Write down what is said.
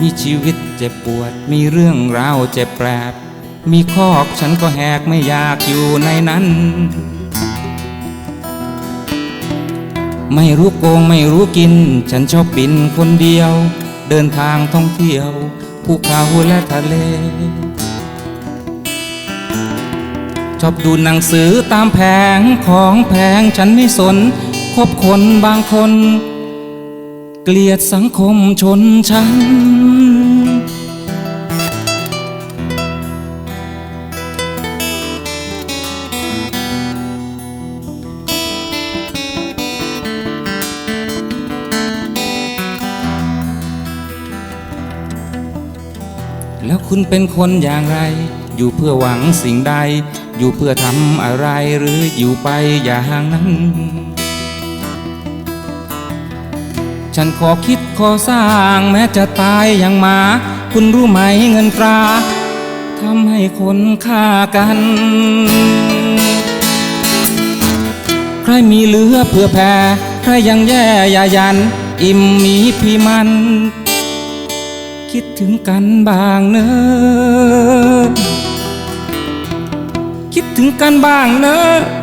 มีชีวิตเจ็บปวด มีเรื่องราวเจ็บแปรบมีคอกฉันก็แหกไม่อยากอยู่ในนั้น ไม่รู้โกงไม่รู้กิน ฉันชอบบินคนเดียว เดินทางท่องเที่ยวภูเขาและทะเล ชอบดูหนังสือตามแผงของแพงฉันไม่สน คบคนบางคน เกลียดสังคมชนชั้น แล้วคุณเป็นคนอย่างไร อยู่เพื่อหวังสิ่งใด อยู่เพื่อทำอะไรหรืออยู่ไปอย่างนั้น ฉันขอคิดขอสร้างแม้จะตายอย่างหมา คุณรู้ไหมเงินตราทำให้คนฆ่ากัน ใครมีเหลือเพื่อแผ่ใครยังแย่อย่ายัน อิ่มมีพี่มัน คิดถึงกันบางเนอะคิดถึงกันบางเนอะ